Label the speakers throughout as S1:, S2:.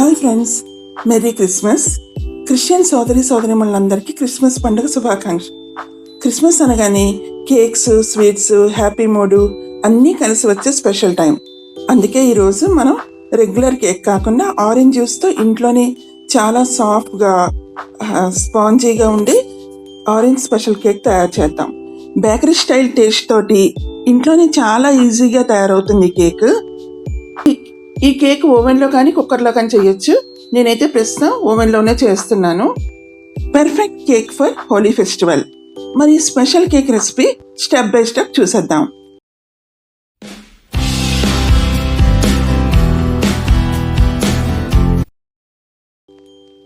S1: Hi friends. Merry Christmas. Christian సోదరి సోదరిమణులందరికీ Christmas పండుగ శుభాకాంక్ష క్రిస్మస్ అనగానే కేక్స్ స్వీట్స్ హ్యాపీ మూడు అన్నీ కలిసి వచ్చే స్పెషల్ టైం. అందుకే ఈరోజు మనం రెగ్యులర్ కేక్ కాకుండా ఆరెంజ్ జ్యూస్తో ఇంట్లోనే చాలా సాఫ్ట్గా స్పాంజీగా ఉండి ఆరెంజ్ స్పెషల్ కేక్ తయారు చేద్దాం. బేకరీ స్టైల్ టేస్ట్ తోటి ఇంట్లోనే చాలా ఈజీగా తయారవుతుంది కేక్. ఈ- కేక్ ఓవెన్లో కానీ కుక్కర్లో కానీ చేయొచ్చు. నేనైతే ప్రస్తుతం ఓవెన్లోనే చేస్తున్నాను. Perfect cake for Holi festival మరి special cake recipe step by step చూసేద్దాం.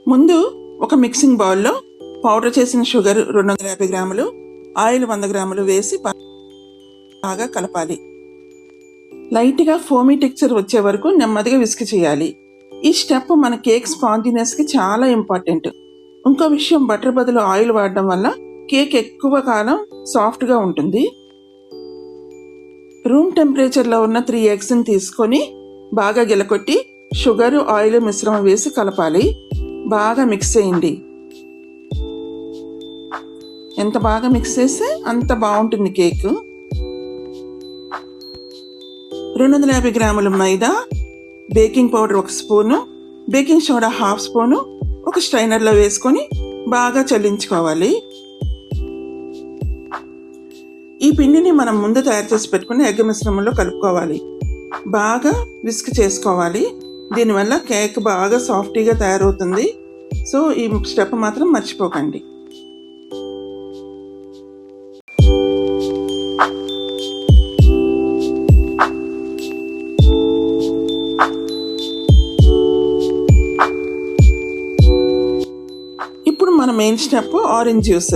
S1: ముందు ఒక మిక్సింగ్ బౌల్లో పౌడర్ చేసిన షుగర్ రెండు వందల యాభై గ్రాములు ఆయిల్ వంద గ్రాములు వేసి బాగా కలపాలి. లైట్గా ఫోమీ టెక్చర్ వచ్చే వరకు నెమ్మదిగా విసుగు చేయాలి. ఈ స్టెప్ మన కేక్ స్పాంజినెస్కి చాలా ఇంపార్టెంట్. ఇంకో విషయం బటర్ బదులు ఆయిల్ వాడడం వల్ల కేక్ ఎక్కువ కాలం సాఫ్ట్గా ఉంటుంది. రూమ్ టెంపరేచర్లో ఉన్న త్రీ ఎగ్స్ని తీసుకొని బాగా గెలకొట్టి షుగర్ ఆయిల్ మిశ్రమం వేసి కలపాలి. బాగా మిక్స్ చేయండి. ఎంత బాగా మిక్స్ చేస్తే అంత బాగుంటుంది కేకు. రెండు వందల యాభై గ్రాముల మైదా బేకింగ్ పౌడర్ ఒక spoon baking soda half spoon ఒక స్ట్రైనర్లో వేసుకొని బాగా చల్లించుకోవాలి. ఈ పిండిని మనం ముందు తయారు చేసి పెట్టుకుని ఎగ్ మిశ్రమంలో కలుపుకోవాలి. బాగా విస్క్ చేసుకోవాలి. దీనివల్ల కేక్ బాగా సాఫ్టీగా తయారవుతుంది. సో ఈ స్టెప్ మాత్రం మర్చిపోకండి. మన మెయిన్ స్టెప్ ఆరెంజ్ జ్యూస్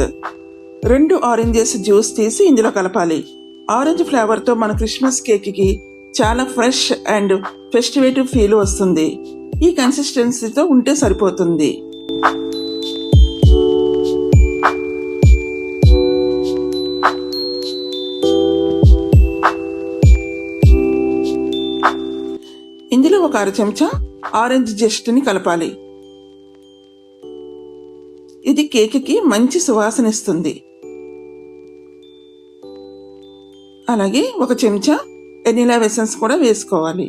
S1: రెండు ఆరెంజెస్ జ్యూస్ తీసి ఇందులో కలపాలి. ఆరెంజ్ ఫ్లేవర్తో మన క్రిస్మస్ కేక్కి చాలా ఫ్రెష్ అండ్ ఫెస్టివేటివ్ ఫీల్ వస్తుంది. ఈ కన్సిస్టెన్సీతో ఉంటే సరిపోతుంది. ఇందులో ఒక అర చెంచా ఆరెంజ్ జెస్ట్ని కలపాలి. ఇది కేక్కి మంచి సువాసన ఇస్తుంది అలాగే ఒక చెంచా వెనీలా వెసన్స్ కూడా వేసుకోవాలి.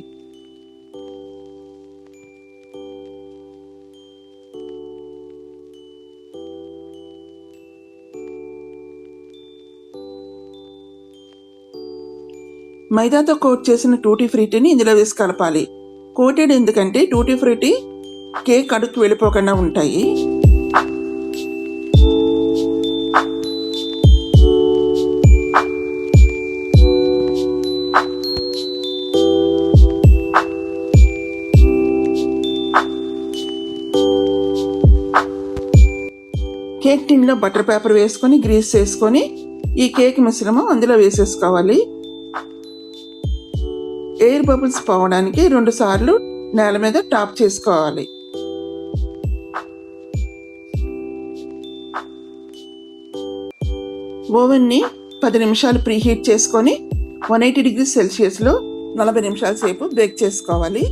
S1: మైదాతో కోట్ చేసిన టూటీ ఫ్రూటీని ఇందులో వేసి కలపాలి. కోటెడ్ ఎందుకంటే టూటీ ఫ్రూటీ కేక్ అడుక్కి వెళ్ళిపోకుండా ఉంటాయి. కేక్ టిన్లో బటర్ పేపర్ వేసుకొని గ్రీస్ చేసుకొని ఈ కేక్ మిశ్రమం అందులో వేసేసుకోవాలి. ఎయిర్ బబుల్స్ పోవడానికి రెండు సార్లు నేల మీద టాప్ చేసుకోవాలి. ఓవెన్ని పది నిమిషాలు ప్రీహీట్ చేసుకొని వన్ ఎయిటీ డిగ్రీ సెల్సియస్లో నలభై నిమిషాల సేపు బేక్ చేసుకోవాలి.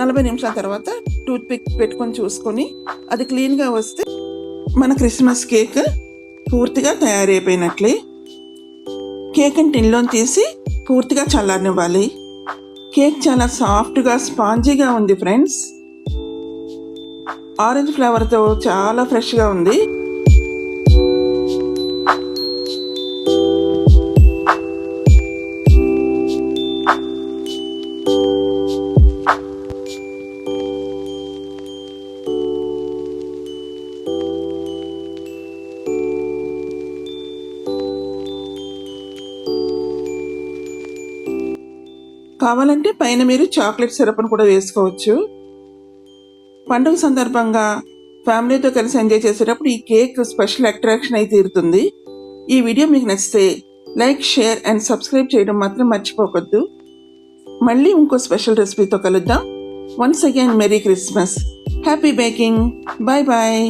S1: నలభై నిమిషాల తర్వాత టూత్ పిక్ పెట్టుకొని చూసుకొని అది క్లీన్గా వస్తే మన క్రిస్మస్ కేక్ పూర్తిగా తయారైపోయినట్లే. కేక్ టిన్లోని తీసి పూర్తిగా చల్లారనివ్వాలి. కేక్ చాలా సాఫ్ట్గా స్పాంజీగా ఉంది ఫ్రెండ్స్. ఆరెంజ్ ఫ్లేవర్తో చాలా ఫ్రెష్గా ఉంది. కావాలంటే పైన మీరు చాక్లెట్ సిరప్ను కూడా వేసుకోవచ్చు. పండుగ సందర్భంగా ఫ్యామిలీతో కలిసి ఎంజాయ్ చేసేటప్పుడు ఈ కేక్ స్పెషల్ అట్రాక్షన్ అయితే తీరుతుంది. ఈ వీడియో మీకు నచ్చితే లైక్ షేర్ అండ్ సబ్స్క్రైబ్ చేయడం మాత్రం మర్చిపోవద్దు. మళ్ళీ ఇంకో స్పెషల్ రెసిపీతో కలుద్దాం. Once again merry Christmas. Happy baking. Bye bye